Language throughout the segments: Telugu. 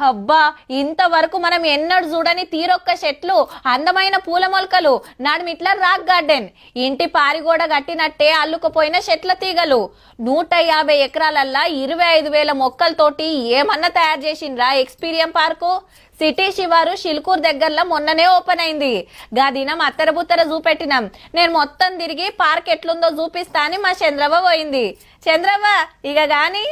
అబ్బా ఇంతవరకు మనం ఎన్నడు చూడని తీరొక్క చెట్లు అందమైన పూల మొలకలు నాడుమిట్ల రాక్ గార్డెన్. ఇంటి పారిగోడ కట్టినట్టే అల్లుకుపోయిన చెట్ల తీగలు. నూట యాభై ఎకరాలల్లా ఇరవై ఐదు వేల మొక్కలతోటి ఏమన్నా తయారు చేసిండ్రా ఎక్స్పీరియం పార్కు? సిటీ శివారు షిల్కూర్ దగ్గరలో మొన్ననే ఓపెన్ అయింది. గా దినం అత్తర చూపెట్టినాం. నేను మొత్తం తిరిగి పార్క్ ఎట్లుందో చూపిస్తా అని మా చంద్రవ్వ పోయింది. చంద్రవ్వ ఇక కానీ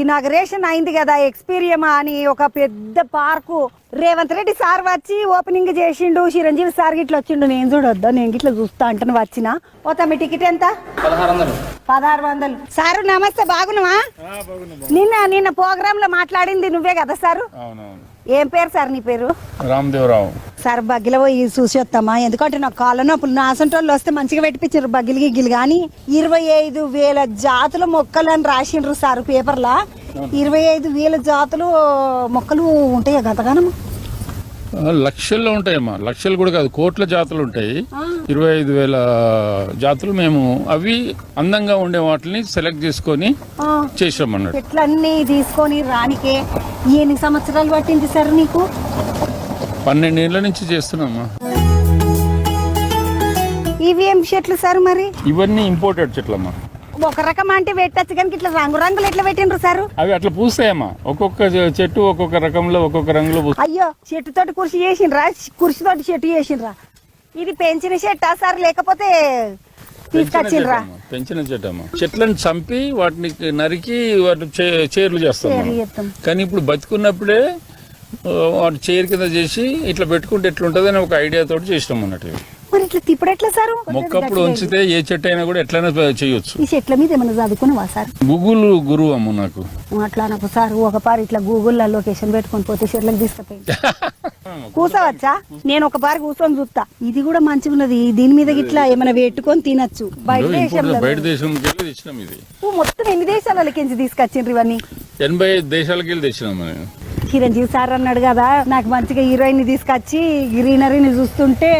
ఇనాగరేషన్ అయింది కదా ఎక్స్పీరియమా అని ఒక పెద్ద పార్కు. రేవంత్ రెడ్డి సార్ వచ్చి ఓపెనింగ్ చేసిండు చిరంజీవి సార్ గిట్ల వచ్చిండు. నేను చూడొద్దా నేను గిట్ల చూస్తా అంటాను వచ్చిన. పోతా మీ టికెట్ ఎంత? పదహారు వందలు. సారు నమస్తే బాగున్నావా? నిన్న నిన్న ప్రోగ్రామ్లో మాట్లాడింది నువ్వే కదా సారు? ఏం పేరు సార్ నీ పేరు? రామదేవరావు. సార్ బగ్గిల పోయి చూసి వస్తామా ఎందుకంటే నాకు కాళ్ళ నొప్పులు నా అసంటోళ్ళు వస్తే మంచిగా పెట్టించారు బగ్గిలు గిగ్గిలు. కానీ ఇరవై ఐదు వేల జాతుల మొక్కలు అని రాసిండ్రు సార్ పేపర్లా. ఇరవై ఐదు వేల జాతులు మొక్కలు ఉంటాయి గతగానం ఆ, లక్షల్లో ఉంటాయమ్మా. లక్షలు కూడా కాదు కోట్ల జాతులు ఉంటాయి. ఇరవై ఐదు వేల జాతులు మేము అవి అందంగా ఉండే వాటిని సెలెక్ట్ చేసుకొని చేసాం అన్నట్టు చెట్లన్నీ తీసుకొని రానికే ఎన్ని సంవత్సరాలు పట్టింది సార్ నీకు? పన్నెండేళ్ళ నుంచి చేస్తున్నామ్మా ఇవి ఏం చెట్లు సార్ మరి? ఇవన్నీ ఇంపోర్టెడ్ చెట్లమ్మా ఒక రకం అంటే పెట్టచ్చు కానీ ఇట్లా రంగు రంగులు ఎట్లా పెట్టిండ్రు సార్? అవి అట్లా పూస్తాయమ్మా. ఒక్కొక్క చెట్టు ఒక్కొక్క రకంలో ఒక్కొక్క రంగులో పూస్తాయి అయ్యో చెట్టుతోటి కుర్చీ చేసిండ్రా కుర్చీతోటి చెట్టు చేసిండ్రా. ఇది పెంచిన చెట్టా సార్ లేకపోతే తీసుకొచ్చిండ్రా? పెంచిన చెట్టమ్మా చెట్లను చంపి వాటిని నరికి వాటి చే- చేర్లు చేస్తాం మనం. చేస్తాం. కానీ ఇప్పుడు బతుకున్నప్పుడే చైర్ కింద చేసి ఇట్లా పెట్టుకుంటే ఎట్లుంటది అని ఒక ఐడియా తోటి చేసినాం అన్నట్టు. మరి ఇట్లా తిప్పుడు ఎట్లా సార్? మొక్కప్పుడు ఉంచితే ఏ చెట్టు అయినా కూడా ఎట్లయినా చేయొచ్చు. ఈ చెట్ల మీద ఏమైనా చదువుకున్నావా సార్? గూగుల్ గురువు అమ్మ నాకు అట్లా నాకు సార్ ఒక పారి ఇట్లా గూగుల్లో లొకేషన్ పెట్టుకొని పోతే చెట్లకు తీసుకుపోయి. కూసవచ్చా నేను ఒక పారి కూర్చొని చూస్తా. ఇది కూడా మంచిగా ఉన్నది. దీని మీద ఇట్లా ఏమైనా పెట్టుకొని తినచ్చు. బయట దేశంలో బయట దేశం మొత్తం ఎన్ని దేశాలకించి తీసుకొచ్చిండ్రు ఇవన్నీ? ఎనభై దేశాలకు వెళ్ళి తెచ్చినాం చిరంజీవి సార్ అన్నాడు కదా నాకు మంచిగా హీరోయిన్ తీసుకొచ్చి గ్రీనరీని చూస్తుంటే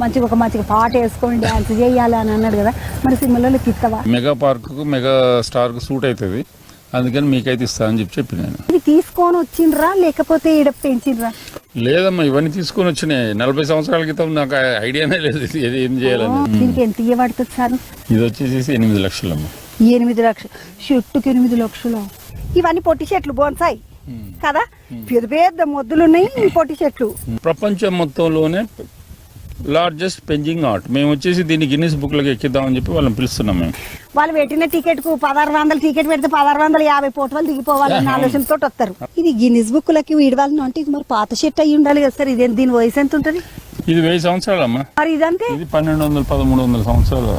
మంచిగా ఒక మంచిగా పాట వేసుకొని డ్యాన్స్ చేయాలి అని అన్నాడు కదా. మరి సినిమాలో ఇస్తావా? మెగా పార్క్ మెగా స్టార్కు సూట్ అవుతుంది. అందుకని మీకైతే ఇస్తా అని చెప్పి చెప్పి నేను. ఇది తీసుకొని వచ్చిండ్రా లేకపోతే ఈడ పెంచిండ్రా? లేదమ్మా ఇవన్నీ తీసుకొని వచ్చినాయి. నలభై సంవత్సరాల క్రితం నాకు ఐడియానే లేదు ఇది ఏది ఏం చేయాలని. దీనికి ఎంత ఇవ్వబడుతుంది సార్? ఇది వచ్చేసి ఎనిమిది లక్షలమ్మా. ఎనిమిది లక్షలు చెట్టుకి ఎనిమిది లక్షలు? ఇవన్నీ పొట్టి చెట్లు బోన్సాయి. కదా? పెద్ద పెద్ద మొద్దులు ఉన్నాయి పొట్టి చెట్లు. ప్రపంచం మొత్తంలోనే లార్జెస్ట్ పెంజింగ్ ఆర్ట్ మేము వచ్చేసి దీన్ని గిన్నిస్ బుక్లకు ఎక్కిద్దామని చెప్పి వాళ్ళని పిలుస్తున్నాం మేము. వాళ్ళు పెట్టిన టికెట్కు పదహారు వందల టికెట్ పెడితే పదహారు వందల యాభై ఫోటోలు దిగిపోవాలన్న ఆలోచనతో వస్తారు. ఇది గిన్నిస్ బుక్ లకి వీడవాలని అంటే ఇది మరి పాత షర్ట్ అయ్యి ఉండాలి కదా సార్? ఇదే దీని వయసు ఎంత ఉంటుంది ఇది వెయ్యి సంవత్సరాలమ్మా. మరి ఇదంతే? ఇది పన్నెండు వందల పదమూడు వందల సంవత్సరాలు.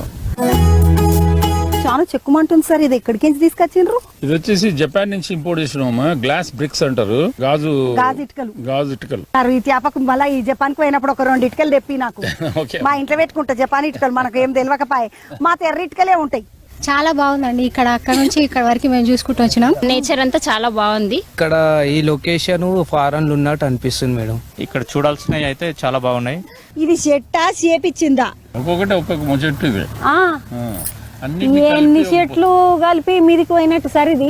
చాలా చెక్కుమంటుంది సార్. ఇది ఎక్కడికి నుంచి తీసుకొచ్చిండ్రు? ఇది వచ్చేసి జపాన్ నుంచి ఇంపోర్ట్ చేసినామా గ్లాస్ బ్రిక్స్ అంటారు. గాజు గాజు ఇటుకలు. గాజు ఇటుకలు. సార్ ఈ చేపకు మళ్ళీ ఈ జపాన్కు పోయినప్పుడు ఒక రెండు ఇటుకలు తెప్పి నాకు. ఓకే. మా ఇంట్లో పెట్టుకుంటా జపాన్ ఇటుకలు మనకు ఏం తెలియకపాయ మా తెర్ర ఇటుకలే ఉంటాయి. చాలా బాగుందండి. ఇక్కడ అక్కడ నుంచి ఇక్కడ వరకు మేము చూసుకుంటూ వచ్చినాం. నేచర్ అంతా చాలా బాగుంది. ఇక్కడ ఈ లొకేషన్ ఫారెన్లు ఉన్నట్టు అనిపిస్తుంది మేడం. ఇక్కడ చూడాల్సినవి అయితే చాలా బాగున్నాయి. ఇది చెట్టా చేపిచ్చిందా ఒక్కొక్కటి ఒక్కొక్క చెట్టు ఇది. ఎన్ని చెట్లు కలిపి మీదికి పోయినట్టు సార్ ఇది?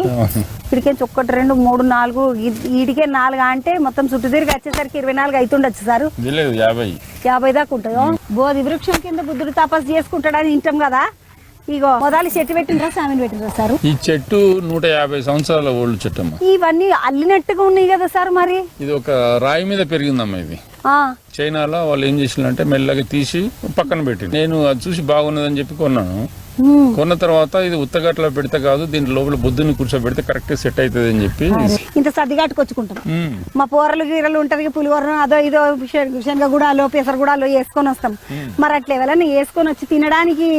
ఇప్పటికేంచి ఒక్కటి రెండు మూడు నాలుగు ఈడికే నాలుగు అంటే మొత్తం చుట్టూ తిరిగి వచ్చేసరికి ఇరవై నాలుగు అవుతుండొచ్చు సార్. యాభై. యాభై దాకా ఉంటుందో బోధి వృక్షం కింద బుద్ధుడు తపస్సు చేసుకుంటాడని వింటాం కదా. ఇగో మొదలు చెట్టు పెట్టినరా సామిని పెట్టినరా సార్? ఈ చెట్టు నూట యాభై సంవత్సరాల ఓల్డ్ చెట్టు ఇవన్నీ అల్లినట్టుగా ఉన్నాయి కదా సార్ మరి? ఇది ఒక రాయి మీద పెరిగిందమ్మా ఇది. ఆ. చైనాలో వాళ్ళు ఏం చేసిందంటే మెల్లగా తీసి పక్కన పెట్టింది నేను అది చూసి బాగున్నదని చెప్పి కొన్నాను. కొన్న తర్వాత ఇది ఉత్తగట్లో పెడితే కాదు దీని లోపల బుద్ధుని కూర్చోబెడితే కరెక్ట్ సెట్ అవుతుంది అని చెప్పి ఇంత సర్దిగాటుకొచ్చుకుంటాం. ఉమ్. మా పోరలు గీరలు ఉంటారు పులిహోర అదో ఇదో శనగగూడలో పెసరగూడలో వేసుకొని వస్తాం. మరి అట్లా ఎవరైనా వేసుకొని వచ్చి తినడానికి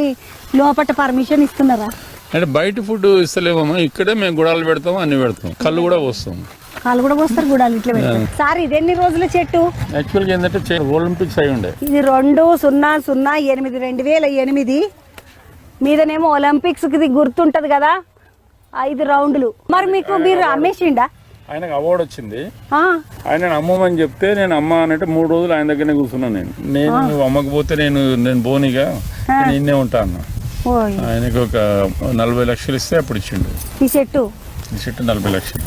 లోపల పర్మిషన్ ఇస్తున్నారా? అంటే బయట ఫుడ్ ఇస్తలేమమ్మా. ఇక్కడే మేము గుడాలు పెడతాం అన్ని పెడతాం. కళ్ళు కూడా పోస్తాం. వాళ్ళు కూడా పోస్తారు గుడాలు ఇట్లా సార్ ఇది ఎన్ని రోజుల చెట్టు? యాక్చువల్గా ఏంటంటే ఒలింపిక్స్ అయి ఉండే. ఇది రెండు సున్నా సున్నా ఎనిమిది రెండు వేల ఎనిమిది. మీదనేమో ఒలింపిక్స్కి ఇది గుర్తుంటది కదా? ఐదు రౌండ్లు. మరి మీకు మీరు అమ్మేసిండా? ఆయనకు అవార్డు వచ్చింది. ఆయన అమ్మమని చెప్తే నేను అమ్మ అనంటే మూడు రోజులు ఆయన దగ్గరనే కూర్చున్నాను నేను. నేను నువ్వు అమ్మకపోతే నేను నేను బోనిగా నేను ఇన్నే ఉంటా అన్న. ఓయ్. ఆయనకు ఒక నలభై లక్షలు ఇస్తే అప్పుడు ఇచ్చిండు. ఈ చెట్టు? ఈ చెట్టు నలభై లక్షలు.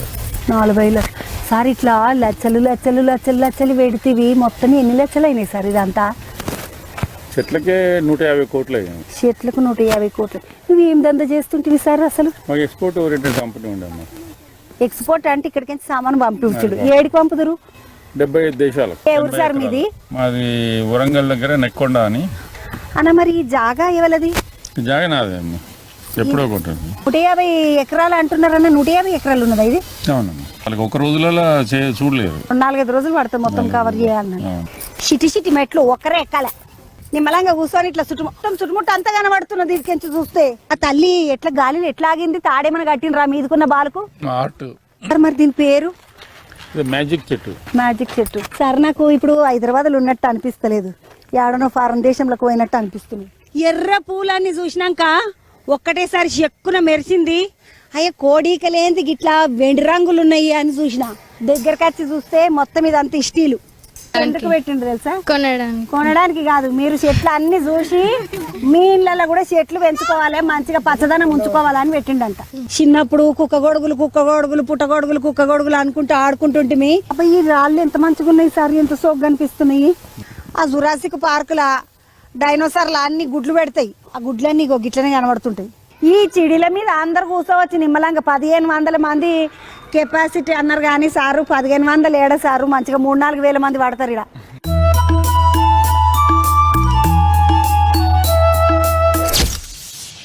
నలభై లక్ష. సార్ ఇట్లా లచ్చలు లచ్చలు లచ్చలు లచ్చలు పెడితేవి మొత్తం ఎన్ని లక్షలు అయినాయి సార్ ఇదంతా? చెట్లకే నూట యాభై కోట్లు అయ్యాయి. చెట్లకు నూట యాభై కోట్లు. నువ్వు ఏం దంద చేస్తుంటివి సార్ అసలు? మాకు ఎక్స్పోర్ట్ ఓరియంటెడ్ కంపెనీ ఉండమ్మా ఎక్స్పోర్ట్ అంటే ఇక్కడికి సామాను పంపించుడు. ఏడికి పంపుదురు? డెబ్బై ఐదు దేశాలకు. ఏ ఊరు సార్ మీది? మాది వరంగల్ దగ్గర నెక్కొండ అని. అన్న మరి ఈ జాగా ఎవలది? ఈ జాగా నాదే అమ్మ. ఎప్పుడో కొట్టింది నూట యాభై ఎకరాలు అంటున్నారన్న నూట యాభై ఎకరాలు ఉన్నదా ఇది? అవునమ్మా. వాళ్ళకి ఒక రోజులలో చూడలేదు. నాలుగైదు రోజులు పడుతుంది మొత్తం కవర్ చేయాలన్న. సిటి సిటి మెట్లు ఒక్కరే ఎక్కాల. నిమ్మలంగా కూర్చొని ఇట్లా చుట్టు మొత్తం చుట్టుముట్టు అంతా కనబడుతున్నది ఇదికెంచి చూస్తే. ఆ తల్లి ఎట్లా గాలిని ఎట్లా ఆగింది తాడేమని కట్టినరా మీదుకున్న బాలకు? మరి దీని పేరు? మ్యాజిక్ చెట్టు. మ్యాజిక్ చెట్టు. సార్ నాకు ఇప్పుడు హైదరాబాద్లో ఉన్నట్టు అనిపిస్తలేదు. ఏడనో ఫారెన్ దేశంలోకి పోయినట్టు అనిపిస్తుంది. ఎర్ర పూలన్నీ చూసినాక ఒక్కటేసారి చెక్కున మెరిసింది. అయ్యే కోడీకలేంది గిట్లా వెండి రంగులు ఉన్నాయి అని చూసిన. దగ్గరకు వచ్చి చూస్తే మొత్తం ఇదంతా ఇష్టీలు ఎందుకు పెట్టిండ్రు తెలుసా? కొనడానికి. కొనడానికి కాదు మీరు చెట్లు అన్ని చూసి మీ ఇళ్ళలో కూడా చెట్లు పెంచుకోవాలి మంచిగా పచ్చదనం ఉంచుకోవాలని పెట్టిండంట. చిన్నప్పుడు కుక్క గొడుగులు కుక్క గొడుగులు పుట్ట గొడుగులు కుక్క గొడుగులు అనుకుంటూ ఆడుకుంటుంటిమి అబ్బా ఈ రాళ్ళు ఎంత మంచిగా ఉన్నాయి సార్ ఎంత సోగ్గా అనిపిస్తున్నాయి. ఆ జురాసిక్ పార్కుల డైనోసార్లు అన్ని గుడ్లు పెడతాయి. ఆ గుడ్లన్నీ ఇగో గిట్లనే కనబడుతుంటాయి. ఈ చిడిల మీద అందరు కూర్చోవచ్చు నిమ్మలంగా. పదిహేను వందల మంది కెపాసిటీ అన్నారు కానీ సారు పదిహేను వందలు ఏడ సారు? మంచిగా మూడు నాలుగు వేల మంది పడతారు ఇక్కడ